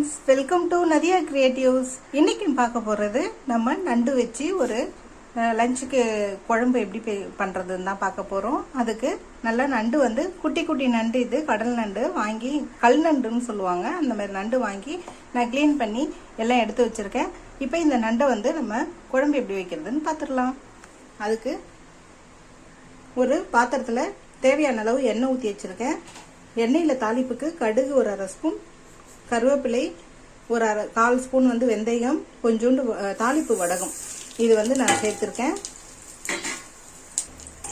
Friends welcome to Nadiya creatives இன்னைக்கு பார்க்க போகிறது நம்ம நண்டு வச்சு ஒரு லஞ்சுக்கு குழம்பு எப்படி பே- தான் பார்க்க போகிறோம் அதுக்கு நல்லா நண்டு வந்து குட்டி குட்டி நண்டு இது கடல் நண்டு வாங்கி கல் நண்டுன்னு சொல்லுவாங்க. அந்த மாதிரி நண்டு வாங்கி நான் க்ளீன் பண்ணி எல்லாம் எடுத்து வச்சுருக்கேன். இப்போ இந்த நண்டை வந்து நம்ம குழம்பு எப்படி வைக்கிறதுன்னு பார்த்துடலாம். அதுக்கு ஒரு பாத்திரத்தில் தேவையான அளவு எண்ணெய் ஊற்றி வச்சுருக்கேன். எண்ணெயில் தாளிப்புக்கு கடுகு ஒரு அரை ஸ்பூன் கருவேப்பிலை ஒரு அரை கால் ஸ்பூன் வந்து வெந்தயம் கொஞ்சோண்டு தாளிப்பு வடகம். இது வந்து நான் சேர்த்துருக்கேன்.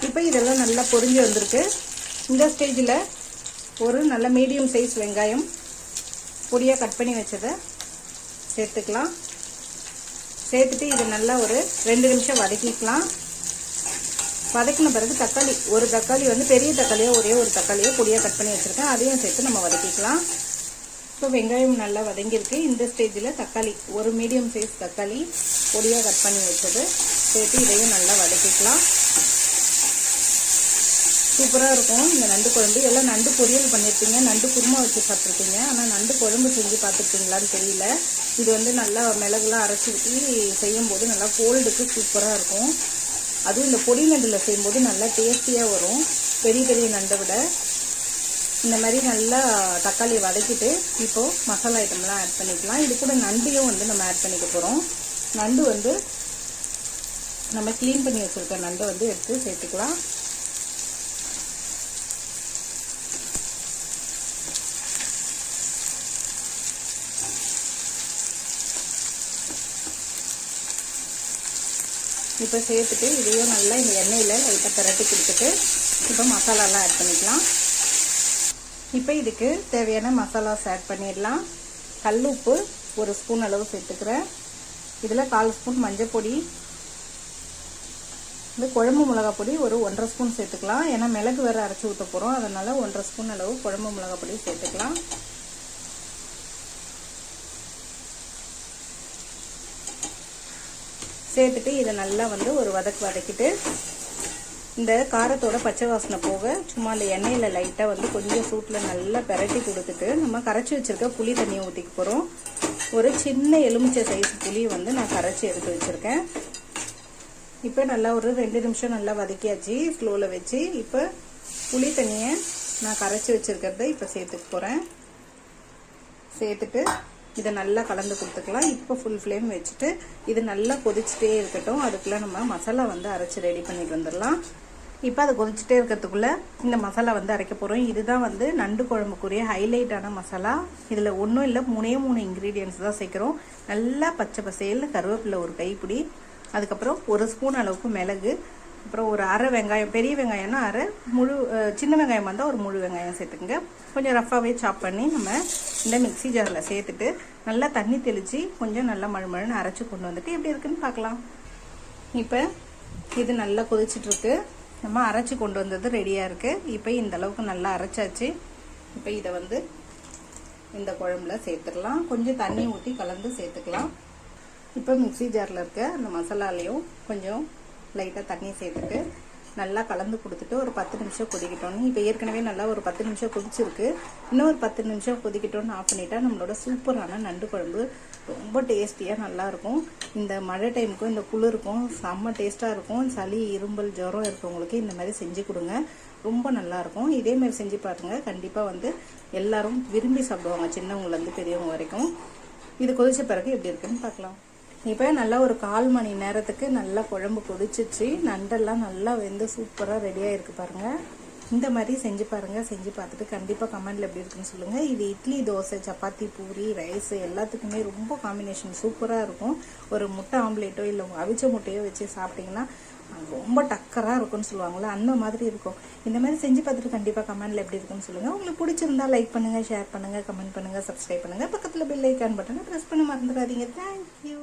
இப்போ இதெல்லாம் நல்லா பொறிஞ்சு வந்திருக்கு. இந்த ஸ்டேஜில் ஒரு நல்ல மீடியம் சைஸ் வெங்காயம் பொடியாக கட் பண்ணி வச்சதை சேர்த்துக்கலாம். சேர்த்துட்டு இது நல்லா ஒரு ரெண்டு நிமிஷம் வதக்கிக்கலாம். வதக்கின பிறகு தக்காளி ஒரு தக்காளி வந்து பெரிய தக்காளியோ ஒரே ஒரு தக்காளியோ பொடியாக கட் பண்ணி வச்சுருக்கேன். அதையும் சேர்த்து நம்ம வதக்கிக்கலாம். இப்போ வெங்காயம் நல்லா வதங்கியிருக்கு. இந்த ஸ்டேஜில் தக்காளி ஒரு மீடியம் சைஸ் தக்காளி பொடியாக கட் பண்ணி வச்சது. சேர்த்து இதையும் நல்லா வதக்கிக்கலாம். சூப்பராக இருக்கும். இந்த நண்டு குழம்பு. எல்லாம் நண்டு பொரியல் பண்ணியிருப்பீங்க. நண்டு குருமா வச்சு சாப்பிட்ருப்பீங்க ஆனால் நண்டு குழம்பு செஞ்சு பார்த்துருப்பீங்களான்னு தெரியல. இது வந்து நல்லா மிளகுலாம் அரைச்சி ஊற்றி செய்யும்போது நல்லா கோல்டுக்கு சூப்பராக இருக்கும். அதுவும் இந்த பொடி நண்டில் செய்யும்போது நல்லா டேஸ்டியாக வரும். பெரிய பெரிய நண்டை விட. இந்த மாதிரி நல்லா தக்காளியை வதக்கிட்டு இப்போ மசாலா ஐட்டம்லாம் ஆட் பண்ணிக்கலாம். இது கூட நண்டையும் வந்து நம்ம ஆட் பண்ணிக்க போகிறோம் நண்டு வந்து நம்ம க்ளீன் பண்ணி வச்சுருக்க நண்டை வந்து எடுத்து சேர்த்துக்கலாம். இப்போ சேர்த்துட்டு இதையும் நல்லா இந்த எண்ணெயில் லைட்டாக திரட்டி கொடுத்துட்டு இப்போ மசாலாலாம் ஆட் பண்ணிக்கலாம். இப்போ இதுக்கு தேவையான மசாலாஸ் ஆட் பண்ணிடலாம். கல் உப்பு ஒரு ஸ்பூன் அளவு சேர்த்துக்கிறேன். இதில் கால் ஸ்பூன் மஞ்சள் பொடி. இந்த குழம்பு மிளகா பொடி ஒரு ஒன்றரை ஸ்பூன் சேர்த்துக்கலாம். ஏன்னா மிளகு வேறு அரைச்சி ஊற்ற போகிறோம் அதனால் ஒன்றரை ஸ்பூன் அளவு குழம்பு மிளகா பொடி சேர்த்துக்கலாம். சேர்த்துட்டு இதை நல்லா வந்து ஒரு வதக்கு வதக்கிட்டு இந்த காரத்தோட பச்சை வாசனை போக சும்மா அந்த எண்ணெயில் லைட்டாக வந்து கொஞ்சம் சூட்டில் நல்லா பெரட்டி கொடுத்துட்டு நம்ம கரைச்சி வச்சிருக்க புளி தண்ணியை ஊற்றிக்க போகிறோம் ஒரு சின்ன எலுமிச்சை சைஸ் புளி வந்து நான் கரைச்சி எடுத்து வச்சுருக்கேன். இப்போ நல்லா ஒரு ரெண்டு நிமிஷம் நல்லா வதக்கியாச்சு. ஸ்லோவில் வச்சு இப்போ புளி தண்ணியை நான் கரைச்சி வச்சுருக்கிறத இப்போ சேர்த்துக்க போகிறேன் சேர்த்துட்டு இதை நல்லா கலந்து கொடுத்துக்கலாம். இப்போ ஃபுல் ஃப்ளேம் வச்சுட்டு இது நல்லா கொதிச்சுட்டே இருக்கட்டும். அதுக்குள்ளே நம்ம மசாலா வந்து அரைச்சி ரெடி பண்ணிட்டு வந்துடலாம். இப்போ அது கொதிச்சுட்டே இருக்கிறதுக்குள்ளே இந்த மசாலா வந்து அரைக்க போகிறோம் இதுதான் வந்து நண்டு குழம்புக்குரிய ஹைலைட்டான மசாலா. இதில் ஒன்றும் இல்லை மூணே மூணு இன்க்ரீடியன்ஸ் தான் சேர்க்குறோம். நல்லா பச்சை பசையில் கருவேப்பிலை ஒரு கைப்பிடி. அதுக்கப்புறம் ஒரு ஸ்பூன் அளவுக்கு மிளகு. அப்புறம் ஒரு அரை வெங்காயம் பெரிய வெங்காயம்னா அரை. முழு சின்ன வெங்காயம் வந்தால் ஒரு முழு வெங்காயம் சேர்த்துக்குங்க. கொஞ்சம் ரஃப்பாகவே சாப் பண்ணி நம்ம இந்த மிக்ஸி ஜாரில் சேர்த்துட்டு நல்லா தண்ணி தெளித்து கொஞ்சம் நல்லா மழுமழுன்னு அரைச்சி கொண்டு வந்துட்டு எப்படி இருக்குன்னு பார்க்கலாம். இப்போ இது நல்லா கொதிச்சிட்டு நம்ம அரைச்சி கொண்டு வந்தது ரெடியாக இருக்குது இப்போ இந்த அளவுக்கு நல்லா அரைச்சாச்சு. இப்போ இதை வந்து இந்த குழம்புல சேர்த்துடலாம். கொஞ்சம் தண்ணி ஊற்றி கலந்து சேர்த்துக்கலாம். இப்போ மிக்ஸி ஜாரில் இருக்க அந்த மசாலாலையும் கொஞ்சம் லைட்டாக தண்ணி சேர்த்துட்டு நல்லா கலந்து கொடுத்துட்டு ஒரு பத்து நிமிஷம் கொதிக்கிட்டோன்னு இப்போ ஏற்கனவே நல்லா ஒரு பத்து நிமிஷம் கொதிச்சிருக்கு. இன்னும் ஒரு பத்து நிமிஷம் கொதிக்கட்டோன்னு ஆஃப் பண்ணிட்டா நம்மளோட சூப்பரான நண்டு குழம்பு ரொம்ப டேஸ்டியாக நல்லாயிருக்கும். இந்த மழை டைமுக்கும் இந்த குளிருக்கும் செம்ம டேஸ்ட்டாக இருக்கும். சளி இரும்பல் ஜுரம் இருக்கவங்களுக்கு இந்த மாதிரி செஞ்சு கொடுங்க. ரொம்ப நல்லாயிருக்கும். இதே மாதிரி செஞ்சு பாருங்கள் கண்டிப்பாக வந்து எல்லோரும் விரும்பி சாப்பிடுவாங்க. சின்னவங்கலேருந்து பெரியவங்க வரைக்கும். இது கொதிச்ச பிறகு எப்படி இருக்குன்னு பார்க்கலாம். இப்போ நல்லா ஒரு கால் மணி நேரத்துக்கு நல்லா குழம்பு கொதிச்சிச்சு. நண்டெல்லாம் நல்லா வெந்து சூப்பராக ரெடியாக இருக்குது பாருங்கள் இந்த மாதிரி செஞ்சு பாருங்கள் செஞ்சு பார்த்துட்டு கண்டிப்பாக கமெண்டில் எப்படி இருக்குன்னு சொல்லுங்கள் இது இட்லி தோசை சப்பாத்தி பூரி ரைஸ் எல்லாத்துக்குமே ரொம்ப காம்பினேஷன் சூப்பராக இருக்கும். ஒரு முட்டை ஆம்லேட்டோ இல்லை அவிச்ச முட்டையோ வச்சு சாப்பிட்டிங்கன்னா ரொம்ப டக்கராக இருக்கும்னு சொல்லுவாங்களா அந்த மாதிரி இருக்கும். இந்த மாதிரி செஞ்சு பார்த்துட்டு கண்டிப்பாக கமெண்டில் எப்படி இருக்குன்னு சொல்லுங்கள் உங்களுக்கு பிடிச்சிருந்தா லைக் பண்ணுங்கள் ஷேர் பண்ணுங்க கமெண்ட் பண்ணுங்கள் சப்ஸ்கிரைப் பண்ணுங்க. பக்கத்தில் பெல் ஐக்கான் பட்டனை ப்ரெஸ் பண்ண மறந்துடாதீங்க. தேங்க்யூ